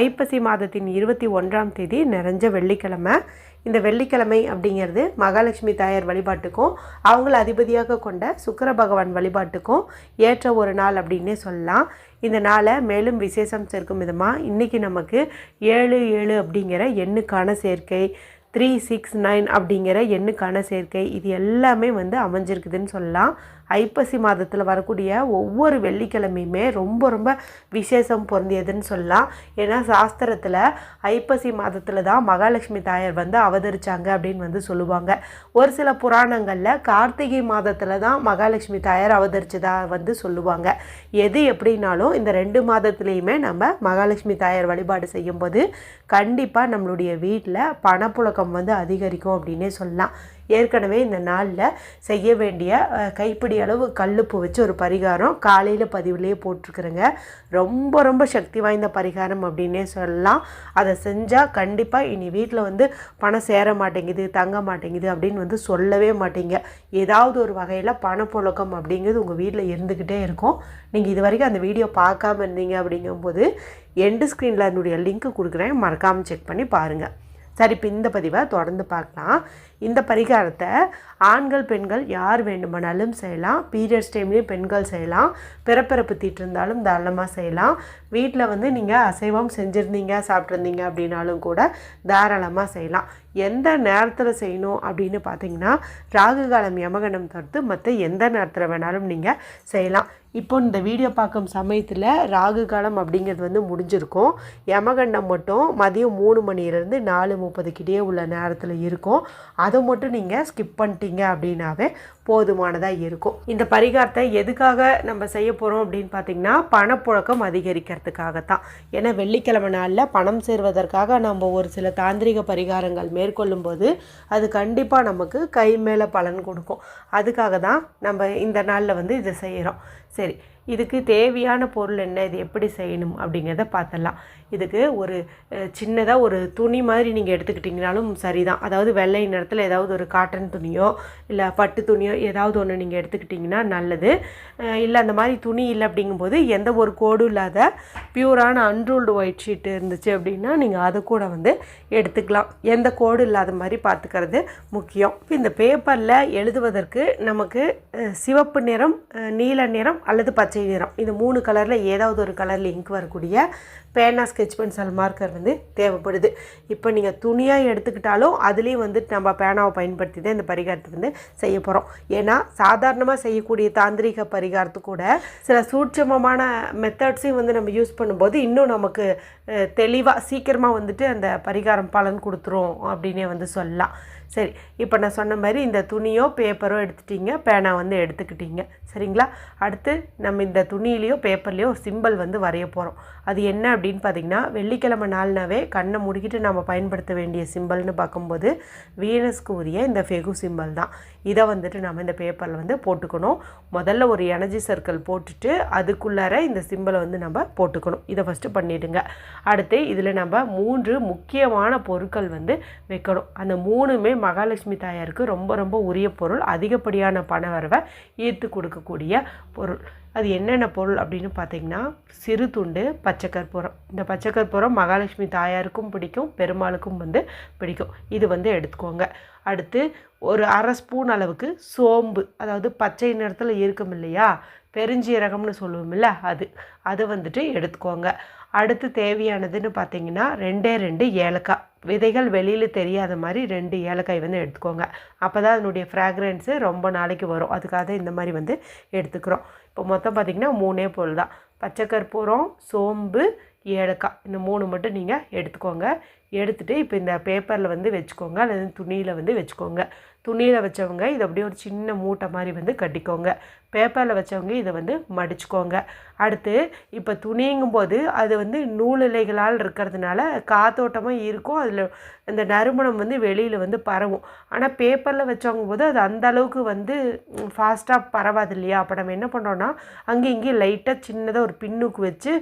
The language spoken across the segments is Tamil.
ஐப்பசி மாதத்தின் இருபத்தி ஒன்றாம் தேதி நிறைஞ்ச வெள்ளிக்கிழமை. இந்த வெள்ளிக்கிழமை அப்படிங்கிறது மகாலட்சுமி தாயார் வழிபாட்டுக்கும் அவங்கள அதிபதியாக கொண்ட சுக்கர பகவான் வழிபாட்டுக்கும் ஏற்ற ஒரு நாள் அப்படின்னே சொல்லலாம். இந்த நாளை மேலும் விசேஷம் சேர்க்கும் விதமாக இன்றைக்கி நமக்கு ஏழு ஏழு அப்படிங்கிற எண்ணுக்கான சேர்க்கை த்ரீ சிக்ஸ் நைன் அப்படிங்கிற எண்ணுக்கான சேர்க்கை. இது எல்லாமே வந்து அமைஞ்சிருக்குதுன்னு சொல்லலாம். ஐப்பசி மாதத்தில் வரக்கூடிய ஒவ்வொரு வெள்ளிக்கிழமையுமே ரொம்ப ரொம்ப விசேஷம் பொருந்தியதுன்னு சொல்லலாம். ஏன்னா சாஸ்திரத்தில் ஐப்பசி மாதத்தில் தான் மகாலட்சுமி தாயார் வந்து அவதரித்தாங்க அப்படின்னு வந்து சொல்லுவாங்க. ஒரு சில புராணங்களில் கார்த்திகை மாதத்தில் தான் மகாலட்சுமி தாயார் அவதரிச்சதா வந்து சொல்லுவாங்க. எது எப்படின்னாலும் இந்த ரெண்டு மாதத்துலேயுமே நம்ம மகாலட்சுமி தாயார் வழிபாடு செய்யும்போது கண்டிப்பாக நம்மளுடைய வீட்டில் பணப்புழக்கம் வந்து அதிகரிக்கும் அப்படின்னே சொல்லலாம். ஏற்கனவே இந்த நாளில் செய்ய வேண்டிய கைப்பிடி அளவு கல்லுப்பு வச்சு ஒரு பரிகாரம் காலையில் பதிவுலேயே போட்டிருக்குறேங்க. ரொம்ப ரொம்ப சக்தி வாய்ந்த பரிகாரம் அப்படின்னே சொல்லலாம். அதை செஞ்சால் கண்டிப்பாக இனி வீட்டில் வந்து பணம் சேர மாட்டேங்குது தங்க மாட்டேங்குது அப்படின்னு வந்து சொல்லவே மாட்டீங்க. ஏதாவது ஒரு வகையில் பணப்புழக்கம் அப்படிங்கிறது உங்கள் வீட்டில் இருந்துக்கிட்டே இருக்கும். நீங்கள் இது வரைக்கும் அந்த வீடியோ பார்க்காம இருந்தீங்க அப்படிங்கும்போது எண்டு ஸ்க்ரீனில் அதனுடைய லிங்க் கொடுக்குறேன். மறக்காமல் செக் பண்ணி பாருங்கள் சரி இப்போ இந்த பதிவை தொடர்ந்து பார்க்கலாம். இந்த பரிகாரத்தை ஆண்கள் பெண்கள் யார் வேண்டுமானாலும் செய்யலாம். பீரியட்ஸ் டைம்லேயும் பெண்கள் செய்யலாம். பிறப்பிறப்பு தீட்டு இருந்தாலும் தாராளமாக செய்யலாம். வீட்டில் வந்து நீங்கள் அசைவம் செஞ்சுருந்தீங்க சாப்பிட்ருந்தீங்க அப்படின்னாலும் கூட தாராளமாக செய்யலாம். எந்த நேரத்தில் செய்யணும் அப்படின்னு பார்த்தீங்கன்னா ராகு காலம் யமகணம் தவிர்த்து மற்ற எந்த நேரத்தில் வேணாலும் நீங்கள் செய்யலாம். இப்போ இந்த வீடியோ பார்க்கும் சமயத்தில் ராகு காலம் அப்படிங்கிறது வந்து முடிஞ்சிருக்கும். யமகண்டம் மட்டும் மதியம் மூணு மணிலேருந்து நாலு முப்பதுக்கிட்டே உள்ள நேரத்தில் இருக்கும். அதை மட்டும் நீங்கள் ஸ்கிப் பண்ணிட்டீங்க அப்படின்னாவே போதுமானதாக இருக்கும். இந்த பரிகாரத்தை எதுக்காக நம்ம செய்ய போகிறோம் அப்படின்னு பார்த்தீங்கன்னா பணப்புழக்கம் அதிகரிக்கிறதுக்காகத்தான். ஏன்னா வெள்ளிக்கிழமை நாளில் பணம் சேர்வதற்காக நம்ம ஒரு சில தாந்திரிக பரிகாரங்கள் மேற்கொள்ளும்போது அது கண்டிப்பாக நமக்கு கை மேலே பலன் கொடுக்கும். அதுக்காக தான் நம்ம இந்த நாளில் வந்து இதை செய்கிறோம் சரி. இதுக்கு தேவையான பொருள் என்ன? இது எப்படி செய்யணும்? அப்படிங்கிறத பார்த்துடலாம். இதுக்கு ஒரு சின்னதாக ஒரு துணி மாதிரி நீங்கள் எடுத்துக்கிட்டிங்கனாலும் சரி தான் அதாவது வெள்ளை நிறத்தில் ஏதாவது ஒரு காட்டன் துணியோ இல்லை பட்டு துணியோ ஏதாவது ஒன்று நீங்கள் எடுத்துக்கிட்டிங்கன்னா நல்லது. இல்லை அந்த மாதிரி துணி இல்லை அப்படிங்கும்போது எந்த ஒரு கோடும் இல்லாத பியூரான அன்ரூல்டு ஒயிட் ஷீட் இருந்துச்சு அப்படின்னா நீங்கள் அதை கூட வந்து எடுத்துக்கலாம். எந்த கோடு இல்லாத மாதிரி பார்த்துக்கிறது முக்கியம். இப்போ இந்த பேப்பரில் எழுதுவதற்கு நமக்கு சிவப்பு நிறம் நீல நிறம் அல்லது பச்சை நிறம். இந்த மூணு கலரில் ஏதாவது ஒரு கலரில் இங்க் வரக்கூடிய பேனா ஸ்கெட்ச் பென்சில் மார்க்கர் வந்து தேவைப்படுது. இப்போ நீங்கள் துணியாக எடுத்துக்கிட்டாலும் அதுலேயும் வந்து நம்ம பேனாவை பயன்படுத்தி தான் இந்த பரிகாரத்தை வந்து செய்ய போகிறோம் ஏன்னா சாதாரணமாக செய்யக்கூடிய தாந்திரிக பரிகாரத்து கூட சில சூட்சமமான மெத்தட்ஸையும் வந்து நம்ம யூஸ் பண்ணும்போது இன்னும் நமக்கு தெளிவாக சீக்கிரமாக வந்துட்டு அந்த பரிகாரம் பலன் கொடுத்துரும் அப்படின்னே வந்து சொல்லலாம். சரி இப்போ நான் சொன்ன மாதிரி இந்த துணியோ பேப்பரோ எடுத்துட்டீங்க பேனா வந்து எடுத்துக்கிட்டீங்க. சரிங்களா? அடுத்து நம்ம இந்த துணியிலையோ பேப்பர்லேயோ ஒரு சிம்பிள் வந்து வரைய போகிறோம் அது என்ன அப்படின்னு பார்த்தீங்கன்னா வெள்ளிக்கிழமை நாள்னாவே கண்ணை முடிக்கிட்டு நம்ம பயன்படுத்த வேண்டிய சிம்பிள்னு பார்க்கும்போது வீனஸ்க்கு உரிய இந்த ஃபெகு சிம்பிள் தான். இதை வந்துட்டு நம்ம இந்த பேப்பரில் வந்து போட்டுக்கணும். முதல்ல ஒரு எனர்ஜி சர்க்கிள் போட்டுட்டு அதுக்குள்ளார இந்த சிம்பிளை வந்து நம்ம போட்டுக்கணும். இதை ஃபஸ்ட்டு பண்ணிவிடுங்க அடுத்து இதில் நம்ம மூன்று முக்கியமான பொருட்கள் வந்து வைக்கணும். அந்த மூணுமே மகாலட்சுமி தாயாருக்கு ரொம்ப ரொம்ப உரிய பொருள். அதிகப்படியான பண வரவை ஈர்த்து கொடுக்கக்கூடிய பொருள். அது என்னென்ன பொருள் அப்படின்னு பார்த்தீங்கன்னா சிறு துண்டு பச்சை கற்பூரம். இந்த பச்சை கற்பூரம் மகாலட்சுமி தாயாருக்கும் பிடிக்கும் பெருமாளுக்கும் வந்து பிடிக்கும். இது வந்து எடுத்துக்கோங்க. அடுத்து ஒரு அரை ஸ்பூன் அளவுக்கு சோம்பு. அதாவது பச்சை நிறத்தில் இருக்கும் இல்லையா? பெருஞ்சீரகம்னு சொல்லுவோம்ல அது. அது வந்துட்டு எடுத்துக்கோங்க. அடுத்து தேவையானதுன்னு பார்த்தீங்கன்னா ரெண்டே ரெண்டு ஏலக்காய். விதைகள் வெளியில் தெரியாத மாதிரி ரெண்டு ஏலக்காய் வந்து எடுத்துக்கோங்க. அப்போ தான் அதனுடைய ஃப்ராக்ரன்ஸு ரொம்ப நாளைக்கு வரும். அதுக்காக இந்த மாதிரி வந்து எடுத்துக்கிறோம். இப்போ மொத்தம் பார்த்திங்கன்னா மூணே பொருள் தான் பச்சை கற்பூரம் சோம்பு ஏலக்காய். இந்த மூணு மட்டும் நீங்கள் எடுத்துக்கோங்க. எடுத்துகிட்டு இப்போ இந்த பேப்பரில் வந்து வச்சுக்கோங்க. அல்லது துணியில் வந்து வச்சுக்கோங்க. துணியில் வச்சவங்க இதை அப்படியே ஒரு சின்ன மூட்டை மாதிரி வந்து கட்டிக்கோங்க. பேப்பரில் வச்சவங்க இதை வந்து மடிச்சுக்கோங்க. அடுத்து இப்போ துணிங்கும் போது அது வந்து நூல் இலைகளால் இருக்கிறதுனால காத்தோட்டமாக இருக்கும். அதில் இந்த நறுமணம் வந்து வெளியில் வந்து பரவும். ஆனால் பேப்பரில் வச்சவங்க போது அது அந்த அளவுக்கு வந்து ஃபாஸ்ட்டாக பரவாது இல்லையா? அப்போ நம்ம என்ன பண்ணுறோன்னா அங்கேயும் இங்கேயும் லைட்டாக சின்னதாக ஒரு பின்னுக்கு வச்சு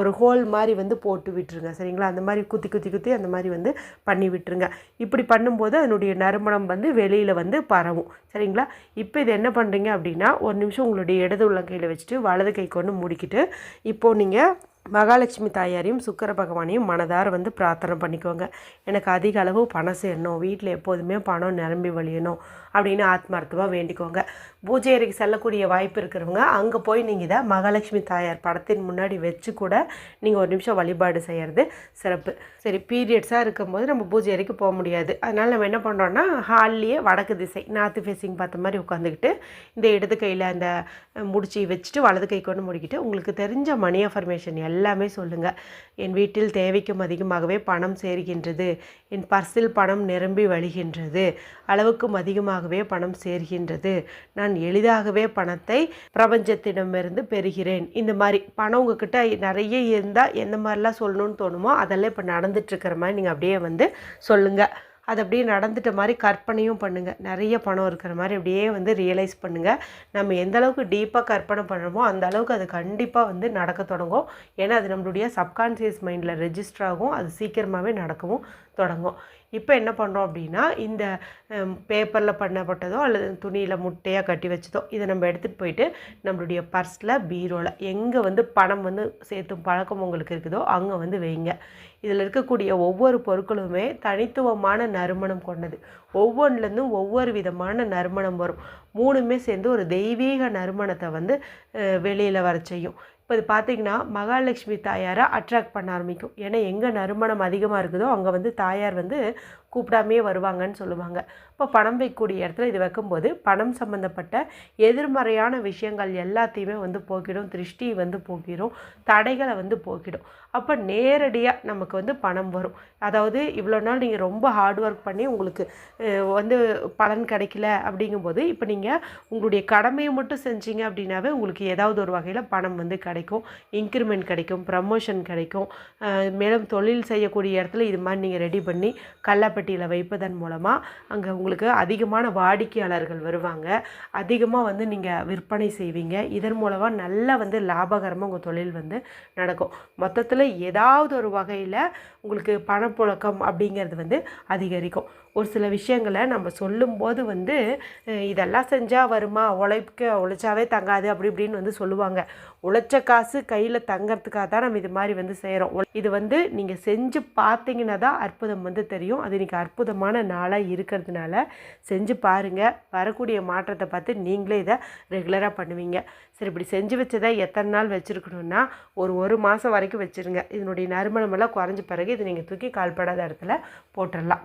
ஒரு ஹோல் மாதிரி வந்து போட்டு விட்டுருங்க. சரிங்களா? அந்த மாதிரி குத்தி குத்தி குத்தி அந்த மாதிரி வந்து பண்ணி விட்டுருங்க. இப்படி பண்ணும்போது அதனுடைய நறுமணம் வந்து வெளியில் வந்து பரவும். சரிங்களா? இப்போ இது என்ன பண்ணுறீங்க அப்படின்னா ஒரு நிமிஷம் உங்களுடைய இடது உள்ளங்கையில் வச்சுட்டு வலது கை கொண்டு மூடிக்கிட்டு இப்போது நீங்கள் மகாலட்சுமி தாயாரையும் சுக்கர பகவானையும் மனதார வந்து பிரார்த்தனை பண்ணிக்கோங்க. எனக்கு அதிக அளவு பணம் சேரணும். வீட்டில் எப்போதுமே பணம் நிரம்பி வழியணும் அப்படின்னு ஆத்மார்த்தமாக வேண்டிக்கோங்க. பூஜை அறைக்கு செல்லக்கூடிய வாய்ப்பு இருக்கிறவங்க அங்கே போய் நீங்கள் இதை மகாலட்சுமி தாயார் படத்தின் முன்னாடி வச்சு கூட நீங்கள் ஒரு நிமிஷம் வழிபாடு செய்கிறது சிறப்பு. சரி பீரியட்ஸாக இருக்கும்போது நம்ம பூஜை அறைக்கு போக முடியாது. அதனால் நம்ம என்ன பண்ணுறோன்னா ஹால்லேயே வடக்கு திசை நார்த்து ஃபேஸிங் பார்த்த மாதிரி உட்காந்துக்கிட்டு இந்த இடது கையில் அந்த முடிச்சு வச்சுட்டு வலது கை கொண்டு முடிக்கிட்டு உங்களுக்கு தெரிஞ்ச மணி அஃபர்மேஷன் எல்லாமே சொல்லுங்கள் என் வீட்டில் தேவைக்கும் அதிகமாகவே பணம் சேர்கின்றது. என் பர்சில் பணம் நிரம்பி வழிகின்றது. அளவுக்கும் அதிகமாகவே பணம் சேர்கின்றது. நான் எளிதாகவே பணத்தை பிரபஞ்சத்திடமிருந்து பெறுகிறேன். இந்த மாதிரி பணம் உங்ககிட்ட நிறைய இருந்தால் எந்த மாதிரிலாம் சொல்லணும்னு தோணுமோ அதெல்லாம் இப்போ நடந்துட்டுருக்கிற மாதிரி நீங்கள் அப்படியே வந்து சொல்லுங்கள் அது அப்படியே நடந்துட்ட மாதிரி கற்பனையும் பண்ணுங்கள் நிறைய பணம் இருக்கிற மாதிரி அப்படியே வந்து ரியலைஸ் பண்ணுங்கள் நம்ம எந்த அளவுக்கு டீப்பாக கற்பனை பண்ணுறோமோ அந்த அளவுக்கு அது கண்டிப்பாக வந்து நடக்க தொடங்கும். ஏன்னா அது நம்மளுடைய சப்கான்சியஸ் மைண்டில் ரெஜிஸ்டர் ஆகும். அது சீக்கிரமாகவே நடக்கவும் தொடங்கும். இப்போ என்ன பண்ணுறோம் அப்படின்னா இந்த பேப்பரில் பண்ணப்பட்டதோ அல்லது துணியில் முட்டையாக கட்டி வச்சதோ இதை நம்ம எடுத்துகிட்டு போயிட்டு நம்மளுடைய பர்ஸில் பீரோவில் எங்கே வந்து பணம் வந்து சேர்த்தும் பழக்கம் உங்களுக்கு இருக்குதோ அங்கே வந்து வைங்க. இதில் இருக்கக்கூடிய ஒவ்வொரு பொருட்களுமே தனித்துவமான நறுமணம் கொண்டது. ஒவ்வொன்றுலேருந்தும் ஒவ்வொரு விதமான நறுமணம் வரும். மூணுமே சேர்ந்து ஒரு தெய்வீக நறுமணத்தை வந்து வெளியில் வர செய்யும். இப்போ இது பார்த்தீங்கன்னா மகாலட்சுமி தாயாரை அட்ராக்ட் பண்ண ஆரம்பிக்கும். ஏன்னா எங்கே நறுமணம் அதிகமாக இருக்குதோ அங்கே வந்து தாயார் வந்து கூப்பிடாமையே வருவாங்கன்னு சொல்லுவாங்க. இப்போ பணம் வைக்கக்கூடிய இடத்துல இது வைக்கும்போது பணம் சம்மந்தப்பட்ட எதிர்மறையான விஷயங்கள் எல்லாத்தையுமே வந்து போக்கிடும். திருஷ்டி வந்து போக்கிடும் தடைகளை வந்து போக்கிடும். அப்போ நேரடியாக நமக்கு வந்து பணம் வரும். அதாவது இவ்வளோ நாள் நீங்கள் ரொம்ப ஹார்ட் ஒர்க் பண்ணி உங்களுக்கு வந்து பலன் கிடைக்கல அப்படிங்கும்போது இப்போ நீங்கள் உங்களுடைய கடமையை மட்டும் செஞ்சீங்க அப்படின்னாவே உங்களுக்கு ஏதாவது ஒரு வகையில் பணம் வந்து கிடைக்கும். இன்க்ரிமெண்ட் கிடைக்கும். ப்ரமோஷன் கிடைக்கும். மேலும் தொழில் செய்யக்கூடிய இடத்துல இது மாதிரி நீங்கள் ரெடி பண்ணி பெட்டியில் வைப்பதன் மூலமாக அங்கே உங்களுக்கு அதிகமான வாடிக்கையாளர்கள் வருவாங்க. அதிகமாக வந்து நீங்கள் விற்பனை செய்வீங்க. இதன் மூலமாக நல்லா வந்து லாபகரமாக உங்கள் தொழில் வந்து நடக்கும். மொத்தத்தில் ஏதாவது ஒரு வகையில் உங்களுக்கு பணப்புழக்கம் அப்படிங்கிறது வந்து அதிகரிக்கும். ஒரு சில விஷயங்களை நம்ம சொல்லும்போது வந்து இதெல்லாம் செஞ்சால் வருமா? உழைக்க உழைச்சாவே தங்காது. அப்படி இப்படின்னு வந்து சொல்லுவாங்க. உழைச்ச காசு கையில் தங்கிறதுக்காக தான் நம்ம இது மாதிரி வந்து செய்கிறோம் இது வந்து நீங்கள் செஞ்சு பார்த்தீங்கன்னா தான் அற்புதம் வந்து தெரியும். அது இன்றைக்கி அற்புதமான நாளாக இருக்கிறதுனால செஞ்சு பாருங்கள் வரக்கூடிய மாற்றத்தை பார்த்து நீங்களே இதை ரெகுலராக பண்ணுவீங்க. சரி இப்படி செஞ்சு வச்சதை எத்தனை நாள் வச்சுருக்கணும்னா ஒரு ஒரு மாதம் வரைக்கும் வச்சுருங்க. இதனுடைய நறுமணமெல்லாம் குறைஞ்ச பிறகு இது நீங்கள் தூக்கி கால்படாத இடத்துல போட்டுடலாம்